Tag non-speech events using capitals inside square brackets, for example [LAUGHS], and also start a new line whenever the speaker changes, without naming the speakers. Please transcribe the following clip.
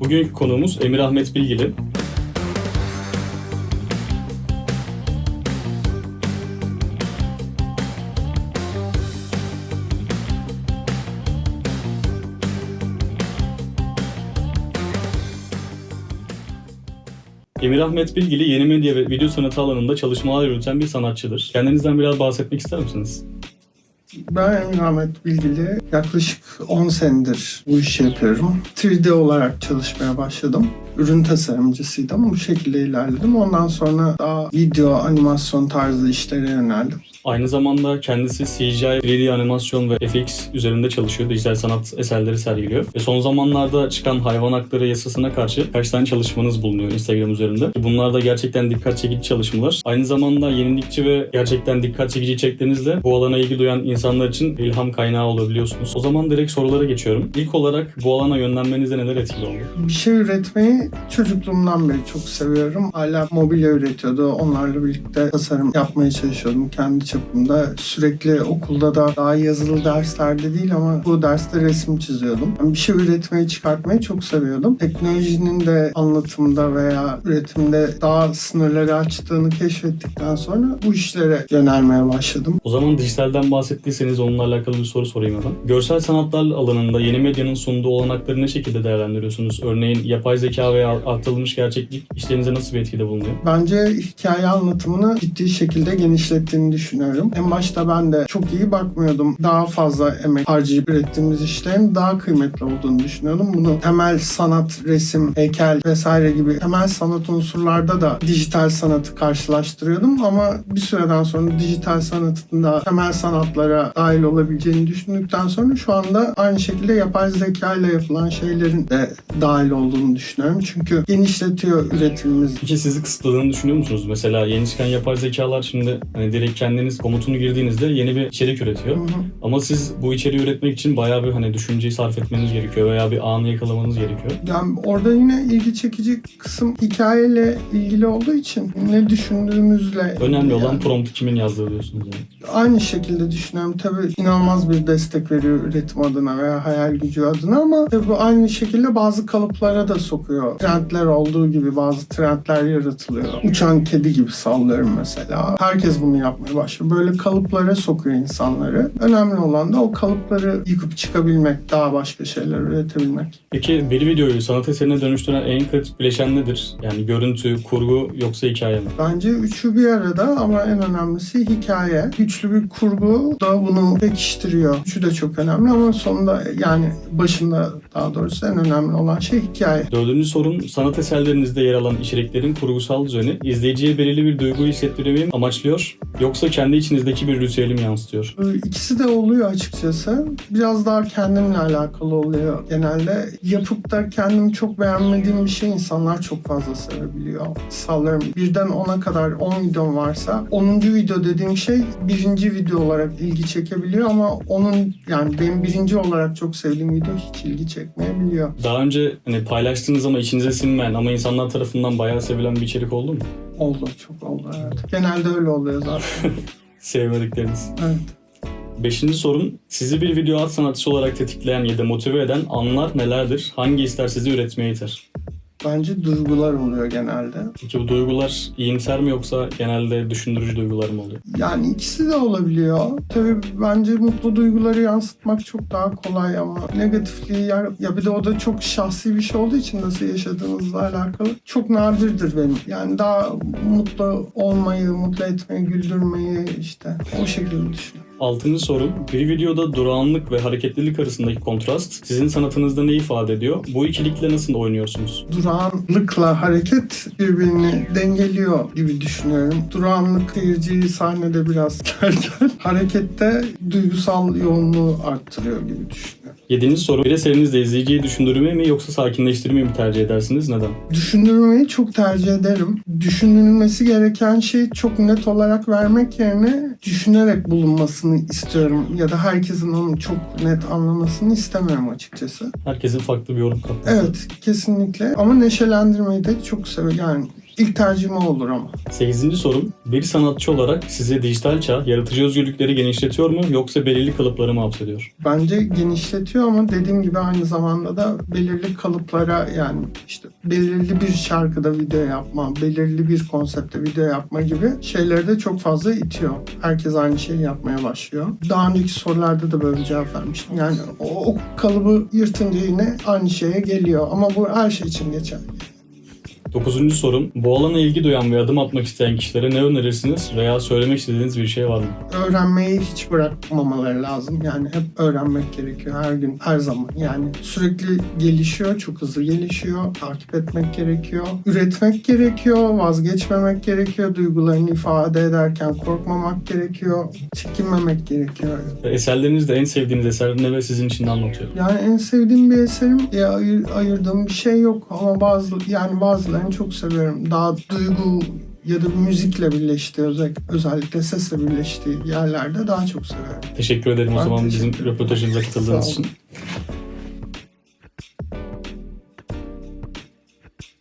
Bugünkü konuğumuz Emir Ahmet Bilgili. Emir Ahmet Bilgili yeni medya ve video sanatı alanında çalışmalar yürüten bir sanatçıdır. Kendinizden biraz bahsetmek ister misiniz?
Ben Emin Ahmet Bilgili. Yaklaşık 10 senedir bu işi yapıyorum. 3D olarak çalışmaya başladım. Ürün tasarımcısıydım. Bu şekilde ilerledim. Ondan sonra daha video, animasyon tarzı işlere yöneldim.
Aynı zamanda kendisi CGI, 3D animasyon ve FX üzerinde çalışıyor. Dijital sanat eserleri sergiliyor. Ve son zamanlarda çıkan hayvan hakları yasasına karşı kaç tane çalışmanız bulunuyor Instagram üzerinde. Bunlar da gerçekten dikkat çekici çalışmalar. Aynı zamanda yenilikçi ve gerçekten dikkat çekici içeriklerinizle bu alana ilgi duyan insanlar için ilham kaynağı olabiliyorsunuz. O zaman direkt sorulara geçiyorum. İlk olarak bu alana yönlenmenizde neler etkili oldu?
Bir şey üretmeyi çocukluğumdan beri çok seviyorum. Hala mobilya üretiyordu. Onlarla birlikte tasarım yapmaya çalışıyordum kendi çapımda. Sürekli okulda da daha yazılı derslerde değil ama bu derste resim çiziyordum. Yani bir şey üretmeyi, çıkartmayı çok seviyordum. Teknolojinin de anlatımda veya üretimde daha sınırları açtığını keşfettikten sonra bu işlere yönelmeye başladım.
O zaman dijitalden bahsettiyseniz onunla alakalı bir soru sorayım hemen. Görsel sanatlar alanında yeni medyanın sunduğu olanakları ne şekilde değerlendiriyorsunuz? Örneğin yapay zeka veya artırılmış gerçeklik işlerinize nasıl bir etkide bulunuyor?
Bence hikaye anlatımını ciddi şekilde genişlettiğini düşünüyorum. En başta ben de çok iyi bakmıyordum. Daha fazla emek harcayıp ürettiğimiz işlerin daha kıymetli olduğunu düşünüyordum. Bunu temel sanat, resim, heykel vesaire gibi temel sanat unsurlarda da dijital sanatı karşılaştırıyordum ama bir süreden sonra dijital sanatın da temel sanatlara dahil olabileceğini düşündükten sonra şu anda aynı şekilde yapay zeka ile yapılan şeylerin de dahil olduğunu düşünüyorum. Çünkü genişletiyor üretimimizi.
Peki sizi kısıtladığını düşünüyor musunuz? Mesela yeni çıkan yapay zekalar şimdi hani direkt kendiniz komutunu girdiğinizde yeni bir içerik üretiyor.
Hı hı.
Ama siz bu içeriği üretmek için bayağı bir hani düşünceyi sarf etmeniz gerekiyor veya bir anı yakalamanız gerekiyor.
Yani orada yine ilgi çekici kısım hikayeyle ilgili olduğu için ne düşündüğümüzle
Önemli olan
yani
promptu kimin yazdığı diyorsunuz yani.
Aynı şekilde düşünüyorum. Tabii inanılmaz bir destek veriyor üretim adına veya hayal gücü adına ama tabii bu aynı şekilde bazı kalıplara da sokuyor. Trendler olduğu gibi bazı trendler yaratılıyor. Uçan kedi gibi sallıyorum mesela. Herkes bunu yapmaya başlıyor. Böyle kalıplara sokuyor insanları. Önemli olan da o kalıpları yıkıp çıkabilmek, daha başka şeyler üretebilmek.
Peki bir videoyu sanat eserine dönüştüren en kritik bileşen nedir? Yani görüntü, kurgu yoksa hikaye mi?
Bence üçü bir arada ama en önemlisi hikaye. Güçlü bir kurgu da bunu pekiştiriyor. Üçü de çok önemli ama sonunda yani başında daha doğrusu en önemli olan şey hikaye.
Dördüncü sorum sanat eserlerinizde yer alan içeriklerin kurgusal düzeni izleyiciye belirli bir duygu hissettirmeyi amaçlıyor yoksa kendi içinizdeki bir ritüeli mi yansıtıyor?
Ee, İkisi de oluyor açıkçası. Biraz daha kendimle alakalı oluyor genelde. Yapıp da kendimi çok beğenmediğim bir şey insanlar çok fazla sevebiliyor. Sallıyorum birden 10'a kadar 10 videom varsa 10. video dediğim şey birinci video olarak ilgi çekebiliyor ama onun yani benim birinci olarak çok sevdiğim video hiç ilgi çekmeyebiliyor.
Daha önce hani paylaştığınız ama içinize sinmeyen ama insanlar tarafından bayağı sevilen bir içerik oldu mu?
Oldu çok oldu evet. Genelde öyle oluyor zaten. [LAUGHS]
Sevmedikleriniz.
evet.
Beşinci sorum, sizi bir video art sanatçısı olarak tetikleyen ya da motive eden anlar nelerdir? Hangi hisler sizi üretmeye iter?
Bence duygular oluyor genelde.
Peki bu duygular iyimser mi yoksa genelde düşündürücü duygular mı oluyor?
Yani ikisi de olabiliyor. Tabii bence mutlu duyguları yansıtmak çok daha kolay ama negatifliği yer... Ya bir de o da çok şahsi bir şey olduğu için nasıl yaşadığınızla alakalı çok nadirdir benim. Yani daha mutlu olmayı, mutlu etmeyi, güldürmeyi işte o şekilde düşünüyorum.
Altıncı soru, bir videoda durağanlık ve hareketlilik arasındaki kontrast sizin sanatınızda ne ifade ediyor? Bu ikilikle nasıl oynuyorsunuz?
Durağanlıkla hareket birbirini dengeliyor gibi düşünüyorum. Durağanlık seyirciyi sahnede biraz [LAUGHS] gerken harekette duygusal yoğunluğu arttırıyor gibi düşünüyorum.
Yedinci soru, bir eserinizde izleyiciyi düşündürmeyi mi yoksa sakinleştirmeyi mi tercih edersiniz? Neden?
Düşündürmeyi çok tercih ederim. Düşünülmesi gereken şeyi çok net olarak vermek yerine düşünerek bulunmasını istiyorum. Ya da herkesin onu çok net anlamasını istemiyorum açıkçası.
Herkesin farklı bir yorum katması.
Evet kesinlikle ama neşelendirmeyi de çok seviyorum. Yani ilk tercihim olur ama.
8. sorum. Bir sanatçı olarak size dijital çağ yaratıcı özgürlükleri genişletiyor mu yoksa belirli kalıpları mı hapsediyor?
Bence genişletiyor ama dediğim gibi aynı zamanda da belirli kalıplara yani işte belirli bir şarkıda video yapma, belirli bir konsepte video yapma gibi şeyleri de çok fazla itiyor. Herkes aynı şeyi yapmaya başlıyor. Daha önceki sorularda da böyle cevap vermiştim. Yani o, o kalıbı yırtınca yine aynı şeye geliyor ama bu her şey için geçerli.
9. sorum. Bu alana ilgi duyan ve adım atmak isteyen kişilere ne önerirsiniz veya söylemek istediğiniz bir şey var mı?
öğrenmeyi hiç bırakmamaları lazım. Yani hep öğrenmek gerekiyor her gün, her zaman. Yani sürekli gelişiyor, çok hızlı gelişiyor. Takip etmek gerekiyor. Üretmek gerekiyor, vazgeçmemek gerekiyor. Duygularını ifade ederken korkmamak gerekiyor. Çekinmemek gerekiyor.
Eserlerinizde en sevdiğiniz eser ne ve sizin için ne anlatıyor?
Yani en sevdiğim bir eserim diye ayır, ayırdığım bir şey yok ama bazı yani bazılarını çok seviyorum. Daha duygu ya da müzikle birleştiği özellikle, sesle birleştiği yerlerde daha çok seviyorum.
Teşekkür ederim o
Ben
zaman bizim röportajımıza katıldığınız için.